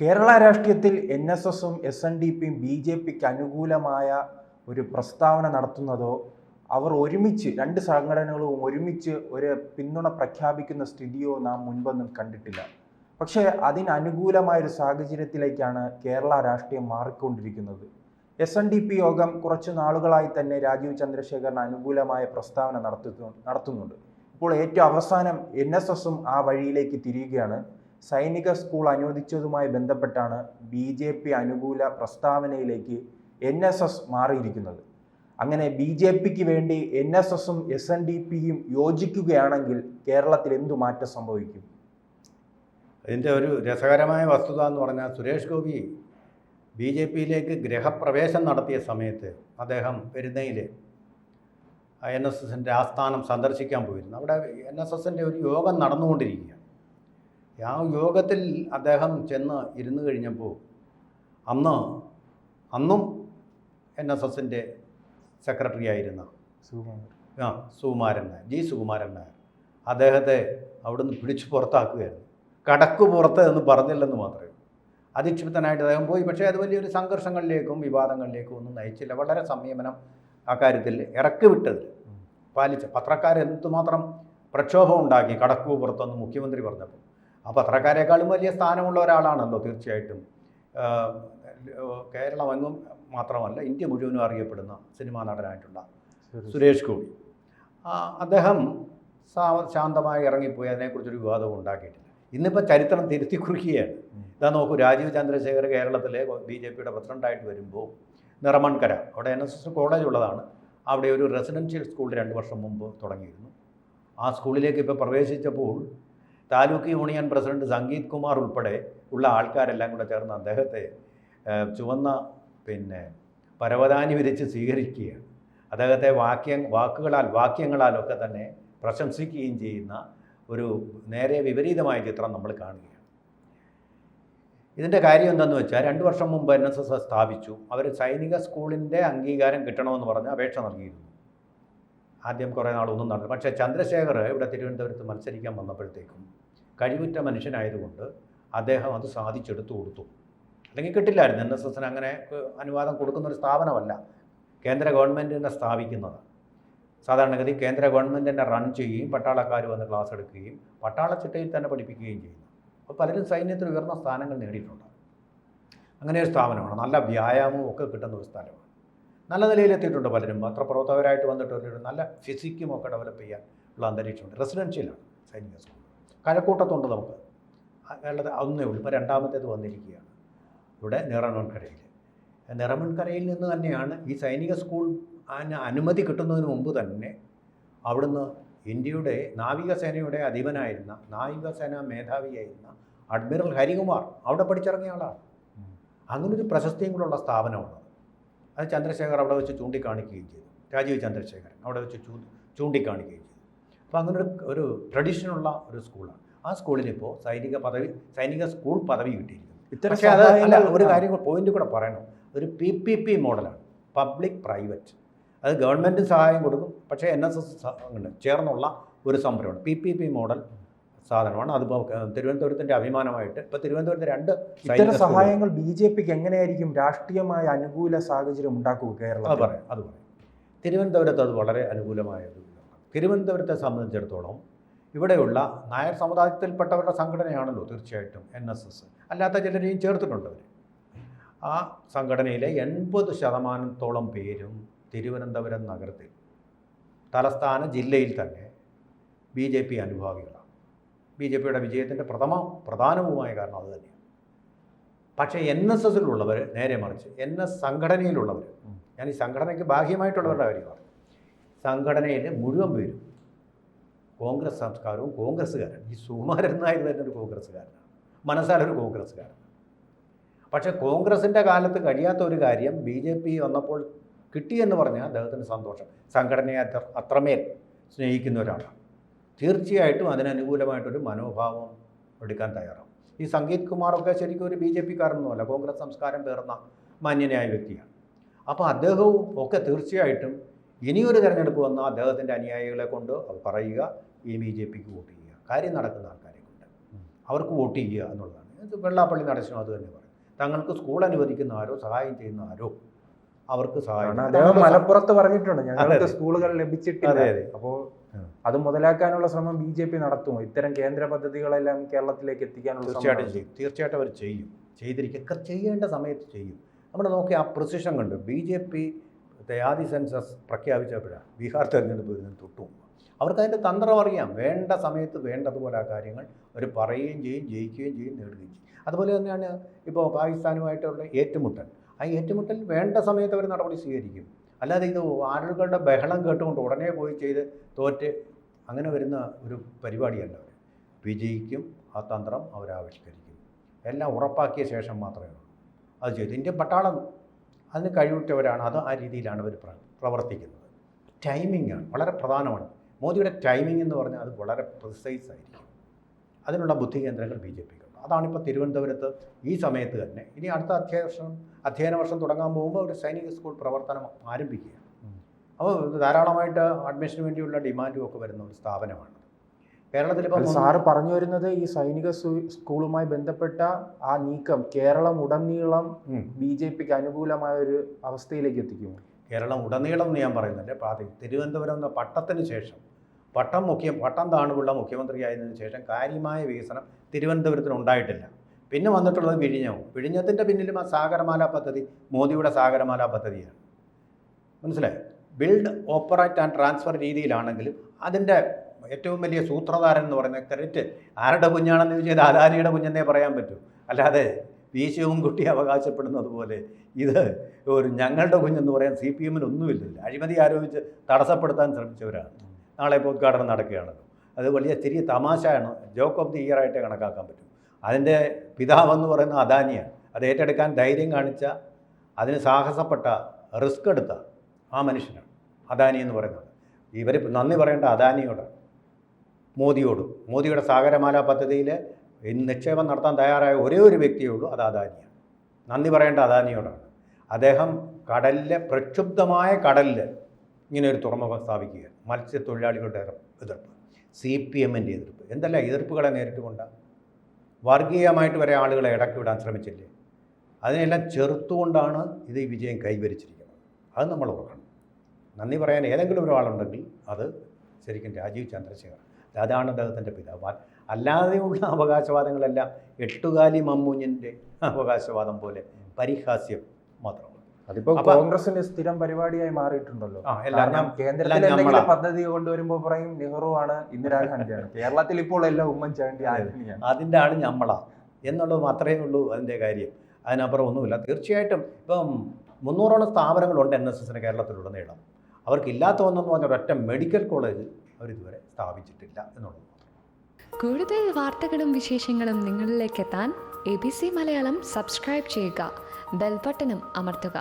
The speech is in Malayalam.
കേരള രാഷ്ട്രീയത്തിൽ എൻ എസ് എസും എസ് എൻ ഡി പിയും ബി ജെ പിക്ക് അനുകൂലമായ ഒരു പ്രസ്താവന നടത്തുന്നതോ അവർ ഒരുമിച്ച് രണ്ട് സംഘടനകളും ഒരുമിച്ച് ഒരു പിന്തുണ പ്രഖ്യാപിക്കുന്ന സ്ഥിതിയോ നാം മുൻപൊന്നും കണ്ടിട്ടില്ല. പക്ഷേ അതിനനുകൂലമായ ഒരു സാഹചര്യത്തിലേക്കാണ് കേരള രാഷ്ട്രീയം മാറിക്കൊണ്ടിരിക്കുന്നത്. എസ് എൻ ഡി പി യോഗം കുറച്ചു നാളുകളായി തന്നെ രാജീവ് ചന്ദ്രശേഖറിന് അനുകൂലമായ പ്രസ്താവന നടത്തുന്നു നടത്തുന്നുണ്ട്. ഇപ്പോൾ ഏറ്റവും അവസാനം എൻ എസ് എസും ആ വഴിയിലേക്ക് തിരിയുകയാണ്. സൈനിക സ്കൂൾ അനുവദിച്ചതുമായി ബന്ധപ്പെട്ടാണ് ബി ജെ പി അനുകൂല പ്രസ്താവനയിലേക്ക് എൻ എസ് എസ് മാറിയിരിക്കുന്നത്. അങ്ങനെ ബി ജെ പിക്ക് വേണ്ടി എൻ എസ് എസും എസ് എൻ ഡി പിയും യോജിക്കുകയാണെങ്കിൽ കേരളത്തിൽ എന്തു മാറ്റം സംഭവിക്കും? അതിന്റെ ഒരു രസകരമായ വസ്തുത എന്ന് പറഞ്ഞാൽ സുരേഷ് ഗോപി ബി ജെ പിയിലേക്ക് ഗ്രഹപ്രവേശം നടത്തിയ സമയത്ത് അദ്ദേഹം പെരുന്നയിൽ എൻ എസ് എസിന്റെ ആസ്ഥാനം സന്ദർശിക്കാൻ പോയിരുന്നു. അവിടെ എൻ എസ് എസിന്റെ ഒരു യോഗം നടന്നുകൊണ്ടിരിക്കുകയാണ്. ആ യോഗത്തിൽ അദ്ദേഹം ചെന്ന് ഇരുന്നു കഴിഞ്ഞപ്പോൾ അന്ന് അന്നും എൻ എസ് എസിന്റെ സെക്രട്ടറി ആയിരുന്ന സുകുമാരൻ. ആ സുകുമാരൻ നായർ ജി സുകുമാരൻ നായർ. അദ്ദേഹത്തെ അവിടുന്ന് പിടിച്ചു പുറത്താക്കുകയായിരുന്നു. കടക്കു പുറത്ത് എന്ന് പറഞ്ഞില്ലെന്ന് മാത്രമേ. അധിക്ഷിപ്തനായിട്ട് അദ്ദേഹം പോയി. പക്ഷേ അത് വലിയൊരു സംഘർഷങ്ങളിലേക്കും വിവാദങ്ങളിലേക്കും ഒന്നും നയിച്ചില്ല. വളരെ സംയമനം അക്കാര്യത്തിൽ ഇറക്കി വിട്ടത് പാലിച്ച പത്രക്കാരെന്തുമാത്രം പ്രക്ഷോഭം ഉണ്ടാക്കി കടക്കു പുറത്തെന്ന് മുഖ്യമന്ത്രി പറഞ്ഞപ്പോൾ. ആ പത്രക്കാരെക്കാളും വലിയ സ്ഥാനമുള്ള ഒരാളാണല്ലോ തീർച്ചയായിട്ടും. കേരളമെങ്ങും മാത്രമല്ല ഇന്ത്യ മുഴുവനും അറിയപ്പെടുന്ന സിനിമാ നടനായിട്ടുള്ള സുരേഷ് ഗോപി. അദ്ദേഹം ശാന്തമായി ഇറങ്ങിപ്പോയി അതിനെക്കുറിച്ചൊരു വിവാദവും ഉണ്ടാക്കിയിട്ടില്ല. ഇന്നിപ്പോൾ ചരിത്രം തിരുത്തി കുറിക്കുകയാണ്. ഇതാ നോക്കൂ രാജീവ് ചന്ദ്രശേഖർ കേരളത്തിലെ ബി ജെ പിയുടെ പ്രസിഡന്റായിട്ട് വരുമ്പോൾ നിറമൺകര അവിടെ എൻ എസ് എസ് കോളേജ് ഉള്ളതാണ്. അവിടെ ഒരു റെസിഡൻഷ്യൽ സ്കൂൾ രണ്ട് വർഷം മുമ്പ് തുടങ്ങിയിരുന്നു. ആ സ്കൂളിലേക്ക് ഇപ്പോൾ പ്രവേശിച്ചപ്പോൾ താലൂക്ക് യൂണിയൻ പ്രസിഡന്റ് സംഗീത് കുമാർ ഉൾപ്പെടെ ഉള്ള ആൾക്കാരെല്ലാം കൂടെ ചേർന്ന് അദ്ദേഹത്തെ ചുവന്ന പിന്നെ പരവതാനി വിരിച്ച് സ്വീകരിക്കുകയാണ്. അദ്ദേഹത്തെ വാക്യ വാക്കുകളാൽ വാക്യങ്ങളാലൊക്കെ തന്നെ പ്രശംസിക്കുകയും ചെയ്യുന്ന ഒരു നേരെ വിപരീതമായ ചിത്രം നമ്മൾ കാണുകയാണ്. ഇതിന്റെ കാര്യം എന്തെന്ന് വെച്ചാൽ രണ്ട് വർഷം മുമ്പ് എൻ എസ് എസ് സ്ഥാപിച്ചു. അവർ സൈനിക സ്കൂളിന്റെ അംഗീകാരം കിട്ടണമെന്ന് പറഞ്ഞ് അപേക്ഷ നൽകിയിരുന്നു. ആദ്യം കുറേ നാളൊന്നും നടന്നു പക്ഷേ ചന്ദ്രശേഖർ ഇവിടെ തിരുവനന്തപുരത്ത് മത്സരിക്കാൻ വന്നപ്പോഴത്തേക്കും കഴിവുറ്റ മനുഷ്യനായതുകൊണ്ട് അദ്ദേഹം അത് സാധിച്ചെടുത്തു കൊടുത്തു. അല്ലെങ്കിൽ കിട്ടില്ലായിരുന്നു. എൻ എസ് എസിന് അങ്ങനെ അനുവാദം കൊടുക്കുന്ന ഒരു സ്ഥാപനമല്ല. കേന്ദ്ര ഗവൺമെന്റ് തന്നെ സ്ഥാപിക്കുന്നത്. സാധാരണഗതി കേന്ദ്ര ഗവൺമെന്റ് തന്നെ റൺ ചെയ്യുകയും പട്ടാളക്കാർ വന്ന് ക്ലാസ് എടുക്കുകയും പട്ടാളച്ചിട്ടയിൽ തന്നെ പഠിപ്പിക്കുകയും ചെയ്യുന്നു. അപ്പോൾ പലരും സൈന്യത്തിൽ ഉയർന്ന സ്ഥാനങ്ങൾ നേടിയിട്ടുണ്ട്. അങ്ങനെ ഒരു സ്ഥാപനമാണ്. നല്ല വ്യായാമവും ഒക്കെ കിട്ടുന്ന ഒരു സ്ഥലമാണ്. നല്ല നിലയിലെത്തിയിട്ടുണ്ട് പലരും. പത്രപ്രവർത്തകരായിട്ട് വന്നിട്ട് ഒരു നല്ല ഫിസിക്കും ഒക്കെ ഡെവലപ്പ് ചെയ്യാൻ ഉള്ള അന്തരീക്ഷമുണ്ട്. റെസിഡൻഷ്യലാണ് സൈനിക സ്കൂൾ. കഴക്കൂട്ടത്തുണ്ട് നമുക്ക്. കേരളത്തിൽ ഒന്നേ ഉള്ളൂ. ഇപ്പോൾ രണ്ടാമത്തേത് വന്നിരിക്കുകയാണ്. ഇവിടെ നിറമൺകരയിൽ നിറമൺകരയിൽ നിന്ന് തന്നെയാണ് ഈ സൈനിക സ്കൂൾ അനുമതി കിട്ടുന്നതിന് മുമ്പ് തന്നെ അവിടുന്ന് ഇന്ത്യയുടെ നാവികസേനയുടെ അധിപനായിരുന്ന നാവികസേന മേധാവിയായിരുന്ന അഡ്മിറൽ ഹരികുമാർ അവിടെ പഠിച്ചിറങ്ങിയ ആളാണ്. അങ്ങനൊരു പ്രശസ്തിയും കൂടെയുള്ള സ്ഥാപനമാണ് അത് ചന്ദ്രശേഖർ അവിടെ വെച്ച് ചൂണ്ടിക്കാണിക്കുകയും ചെയ്തു. രാജീവ് ചന്ദ്രശേഖരൻ അവിടെ വെച്ച് ചൂ ചൂണ്ടിക്കാണിക്കുകയും ചെയ്തു. അപ്പോൾ അങ്ങനെ ഒരു ഒരു ട്രഡീഷനുള്ള ഒരു സ്കൂളാണ് ആ സ്കൂളിനിപ്പോൾ സൈനിക പദവി സൈനിക സ്കൂൾ പദവി കിട്ടിയിരിക്കുന്നു. ഇത്ര പക്ഷേ അത് അല്ല ഒരു കാര്യം പോയിന്റ് കൂടെ പറയണം. ഒരു പി പി പി മോഡലാണ് പബ്ലിക് പ്രൈവറ്റ് അത് ഗവൺമെന്റ് സഹായം കൊടുക്കും. പക്ഷേ എൻ എസ് എസ് ചേർന്നുള്ള ഒരു സംരംഭമാണ് പി പി പി മോഡൽ സാധനമാണ്. അതിപ്പോൾ തിരുവനന്തപുരത്തിന്റെ അഭിമാനമായിട്ട് ഇപ്പോൾ തിരുവനന്തപുരത്ത് രണ്ട് ഇത്തരം സഹായങ്ങൾ ബി ജെ പിക്ക് എങ്ങനെയായിരിക്കും രാഷ്ട്രീയമായ അനുകൂല സാഹചര്യം ഉണ്ടാക്കുക കേരളം അത് പറയാം അത് പറയാം. തിരുവനന്തപുരത്ത് അത് വളരെ അനുകൂലമായ ഒരു. തിരുവനന്തപുരത്തെ സംബന്ധിച്ചിടത്തോളം ഇവിടെയുള്ള നായർ സമുദായത്തിൽപ്പെട്ടവരുടെ സംഘടനയാണല്ലോ തീർച്ചയായിട്ടും എൻ എസ് എസ്. അല്ലാത്ത ചിലരെയും ചേർത്തിട്ടുണ്ട് അവർ ആ സംഘടനയിലെ എൺപത് ശതമാനത്തോളം പേരും തിരുവനന്തപുരം നഗരത്തിൽ തലസ്ഥാന ജില്ലയിൽ തന്നെ ബി ജെ പി അനുഭാവികളാണ്. ബി ജെ പിയുടെ വിജയത്തിന്റെ പ്രഥമ പ്രധാനവുമായ കാരണം അത് തന്നെയാണ്. പക്ഷേ എൻ എസ് എസിലുള്ളവർ നേരെ മറിച്ച് എൻ എസ് സംഘടനയിലുള്ളവർ ഞാൻ ഈ സംഘടനയ്ക്ക് ബാഹ്യമായിട്ടുള്ളവരുടെ കാര്യമാണ് സംഘടനയിലെ മുഴുവൻ പേരും കോൺഗ്രസ് സംസ്കാരവും കോൺഗ്രസ്സുകാരാണ്. ഈ സുകുമാരൻ നായർ തന്നെ ഒരു കോൺഗ്രസ്സുകാരനാണ്. മനസ്സാലൊരു കോൺഗ്രസ്സുകാരനാണ്. പക്ഷേ കോൺഗ്രസിന്റെ കാലത്ത് കഴിയാത്ത ഒരു കാര്യം ബി ജെ പി വന്നപ്പോൾ കിട്ടിയെന്ന് പറഞ്ഞാൽ അദ്ദേഹത്തിന് സന്തോഷം. സംഘടനയെ അത്ര അത്രമേൽ സ്നേഹിക്കുന്ന ഒരാളാണ്. തീർച്ചയായിട്ടും അതിനനുകൂലമായിട്ടൊരു മനോഭാവം എടുക്കാൻ തയ്യാറാവും. ഈ സംഗീത് കുമാറൊക്കെ ശരിക്കും ഒരു ബി ജെ പിക്കാരനൊന്നുമല്ല കോൺഗ്രസ് സംസ്കാരം പേർന്ന മാന്യനായ വ്യക്തിയാണ്. അപ്പോൾ അദ്ദേഹവും ഒക്കെ തീർച്ചയായിട്ടും ഇനിയൊരു തിരഞ്ഞെടുപ്പ് വന്നാൽ അദ്ദേഹത്തിന്റെ അനുയായികളെ കൊണ്ട് പറയുക ഈ ബി ജെ പിക്ക് വോട്ട് ചെയ്യുക. കാര്യം നടക്കുന്ന ആൾക്കാരെ കൊണ്ട്. അവർക്ക് വോട്ട് ചെയ്യുക എന്നുള്ളതാണ്. ഇത് വെള്ളാപ്പള്ളി നടേശനും അത് തന്നെ പറയും. തങ്ങൾക്ക് സ്കൂൾ അനുവദിക്കുന്ന ആരോ സഹായം ചെയ്യുന്ന ആരോ അവർക്ക് സഹായം അദ്ദേഹം മലപ്പുറത്ത് പറഞ്ഞിട്ടുണ്ട് ഞങ്ങൾക്ക് സ്കൂളുകൾ ലഭിച്ചിട്ടില്ല. അതെ അതെ. അപ്പോൾ. അത് മുതലാക്കാനുള്ള ശ്രമം ബി ജെ പി നടത്തുമോ? ഇത്തരം കേന്ദ്ര പദ്ധതികളെല്ലാം കേരളത്തിലേക്ക് എത്തിക്കാനുള്ള തീർച്ചയായിട്ടും ചെയ്യും. തീർച്ചയായിട്ടും അവർ ചെയ്യും. ചെയ്തിരിക്കുക ചെയ്യേണ്ട സമയത്ത് ചെയ്യും. നമ്മൾ നോക്കി ആ പ്രൊസിഷൻ കണ്ടു ബി ജെ പി ആദ്യ സെൻസസ് പ്രഖ്യാപിച്ചപ്പോഴാണ് ബീഹാർ തെരഞ്ഞെടുപ്പ് വരുന്നതിന് തൊട്ടു മുമ്പ്. അവർക്ക് അതിന്റെ തന്ത്രം അറിയാം. വേണ്ട സമയത്ത് വേണ്ടതുപോലെ ആ കാര്യങ്ങൾ അവർ പറയുകയും ചെയ്യും ജയിക്കുകയും ചെയ്യും നേടുകയും ചെയ്യും. അതുപോലെ തന്നെയാണ് ഇപ്പോൾ പാകിസ്ഥാനുമായിട്ടുള്ള ഏറ്റുമുട്ടൽ. ആ ഏറ്റുമുട്ടൽ വേണ്ട സമയത്ത് അവർ നടപടി സ്വീകരിക്കും. അല്ലാതെ ഇത് ആളുകളുടെ ബഹളം കേട്ടുകൊണ്ട് ഉടനെ പോയി ചെയ്ത് തോറ്റ് അങ്ങനെ വരുന്ന ഒരു പരിപാടിയല്ല അവർ വിജയിക്കും ആ തന്ത്രം അവരാവിഷ്കരിക്കും എല്ലാം ഉറപ്പാക്കിയ ശേഷം മാത്രമേ ഉള്ളൂ. അത് ചെയ്തു. ഇന്ത്യൻ പട്ടാളം അതിന് കഴിവിട്ടവരാണ് അത് ആ രീതിയിലാണ് അവർ പ്രവർത്തിക്കുന്നത്. ടൈമിംഗ് ആണ്. വളരെ പ്രധാനമാണ്. മോദിയുടെ ടൈമിംഗ് എന്ന് പറഞ്ഞാൽ അത് വളരെ പ്രിസൈസ് ആയിരിക്കും. അതിനുള്ള ബുദ്ധികേന്ദ്രങ്ങൾ ബി ജെ പിക്കുണ്ട് അതാണിപ്പോൾ തിരുവനന്തപുരത്ത് ഈ സമയത്ത് തന്നെ ഇനി അടുത്ത അധ്യയന വർഷം അധ്യയന വർഷം തുടങ്ങാൻ പോകുമ്പോൾ ഒരു സൈനിക സ്കൂൾ പ്രവർത്തനം ആരംഭിക്കുക. അപ്പോൾ ധാരാളമായിട്ട് അഡ്മിഷന് വേണ്ടിയുള്ള ഡിമാൻഡും ഒക്കെ വരുന്ന ഒരു സ്ഥാപനമാണ് കേരളത്തിൽ ഇപ്പോൾ സാറ് പറഞ്ഞു വരുന്നത് ഈ സൈനിക സ്കൂളുമായി ബന്ധപ്പെട്ട ആ നീക്കം കേരളം ഉടനീളം. ബി ജെ പിക്ക് അനുകൂലമായ ഒരു അവസ്ഥയിലേക്ക് എത്തിക്കുമോ കേരളം ഉടനീളം എന്ന് ഞാൻ പറയുന്നില്ല പ്രാഥമിക തിരുവനന്തപുരം എന്ന പട്ടത്തിന് ശേഷം പട്ടം മുഖ്യം പട്ടം താണുപിള്ള മുഖ്യമന്ത്രിയായതിനു ശേഷം കാര്യമായ വികസനം തിരുവനന്തപുരത്തിന് ഉണ്ടായിട്ടില്ല. പിന്നെ വന്നിട്ടുള്ളത് വിഴിഞ്ഞവും വിഴിഞ്ഞത്തിന്റെ പിന്നിലും ആ സാഗരമാല പദ്ധതി മോദിയുടെ സാഗരമാല പദ്ധതിയാണ്. മനസ്സിലായി? ബിൽഡ് ഓപ്പറേറ്റ് ആൻഡ് ട്രാൻസ്ഫർ രീതിയിലാണെങ്കിലും അതിന്റെ ഏറ്റവും വലിയ സൂത്രധാരൻ എന്ന് പറയുന്ന ക്രെഡിറ്റ് ആരുടെ കുഞ്ഞാണെന്ന് ചോദിച്ചാൽ അദാനിയുടെ കുഞ്ഞെന്നേ പറയാൻ പറ്റൂ. അല്ലാതെ വി ശിവൻകുട്ടി അവകാശപ്പെടുന്നത് പോലെ ഇത് ഒരു ഞങ്ങളുടെ കുഞ്ഞെന്ന് പറയാൻ സി പി എമ്മിനൊന്നുമില്ല അഴിമതി ആരോപിച്ച് തടസ്സപ്പെടുത്താൻ ശ്രമിച്ചവരാണ്. നാളെ ഇപ്പോൾ ഉദ്ഘാടനം നടക്കുകയാണല്ലോ അത് വലിയ ചെറിയ തമാശയാണ്. ജോക്ക് ഓഫ് ദി ഇയർ ആയിട്ട് കണക്കാക്കാൻ പറ്റും. അതിന്റെ പിതാവെന്ന് പറയുന്ന അദാനിയാണ് അത് ഏറ്റെടുക്കാൻ ധൈര്യം കാണിച്ച അതിന് സാഹസപ്പെട്ട റിസ്ക് എടുത്ത ആ മനുഷ്യനാണ് അദാനി എന്ന് പറയുന്നത്. ഇവർ നന്ദി പറയേണ്ട അദാനിയോടാണ് മോദിയോടും മോദിയുടെ സാഗരമാല പദ്ധതിയിൽ നിക്ഷേപം നടത്താൻ തയ്യാറായ ഒരേ ഒരു വ്യക്തിയേ ഉള്ളൂ അത് അദാനിയാണ്. നന്ദി പറയേണ്ട അദാനിയോടാണ്. അദ്ദേഹം കടലിലെ പ്രക്ഷുബ്ധമായ കടലിൽ ഇങ്ങനെ ഒരു തുറമുഖം സ്ഥാപിക്കുക. മത്സ്യത്തൊഴിലാളികളുടെ എതിർ- എതിർപ്പ്. സി പി എമ്മിന്റെ എതിർപ്പ്. എന്തല്ല എതിർപ്പുകളെ നേരിട്ടുകൊണ്ടാണ് വർഗീയമായിട്ട് വരെ ആളുകളെ ഇടയ്ക്ക് വിടാൻ ശ്രമിച്ചില്ലേ? അതിനെല്ലാം ചെറുത്തുകൊണ്ടാണ് ഇത് ഈ വിജയം കൈവരിച്ചിരിക്കുന്നത്. അത് നമ്മൾ ഓർക്കണം. നന്ദി പറയാൻ ഏതെങ്കിലും ഒരാളുണ്ടെങ്കിൽ അത് ശരിക്കും രാജീവ് ചന്ദ്രശേഖർ അതാണ് അദ്ദേഹത്തിന്റെ പിതാവ്. അല്ലാതെയുള്ള അവകാശവാദങ്ങളെല്ലാം എട്ടുകാലി മമ്മൂഞ്ഞിന്റെ അവകാശവാദം പോലെ പരിഹാസ്യം മാത്രമാണ് അതിപ്പോ കോൺഗ്രസിന്റെ സ്ഥിരം പരിപാടിയായി മാറിയിട്ടുണ്ടല്ലോ. കേന്ദ്രത്തിലെ കാരണം കേന്ദ്രത്തിൽ എന്തെങ്കിലും പദ്ധതി കൊണ്ടുവരുമ്പോൾ പറയും നെഹ്റു ആണ് ഇന്ദിരാഗാന്ധിയാണ് കേരളത്തിൽ ഇപ്പോൾ എല്ലാം ഉമ്മൻചാണ്ടി ആന്റണിയാണ് അതിന്റെ ആൾ ഞമ്മളാ. എന്നുള്ളത് മാത്രമേ ഉള്ളൂ അതിന്റെ കാര്യം. അതിനപ്പുറം ഒന്നുമില്ല. തീർച്ചയായിട്ടും ഇപ്പം മുന്നൂറോളം സ്ഥാപനങ്ങളുണ്ട് എൻ എസ് എസിന് കേരളത്തിലുടനീളം. അവർക്കില്ലാത്ത ഒന്നെന്ന് പറഞ്ഞ ഒരൊറ്റ മെഡിക്കൽ കോളേജ് അവരിതുവരെ സ്ഥാപിച്ചിട്ടില്ല എന്നുള്ളത് കൂടുതൽ വാർത്തകളും വിശേഷങ്ങളും നിങ്ങളിലേക്ക് എത്താൻ A B C Malayalam subscribe ചെയ്യുക. ബെൽബട്ടനും അമർത്തുക.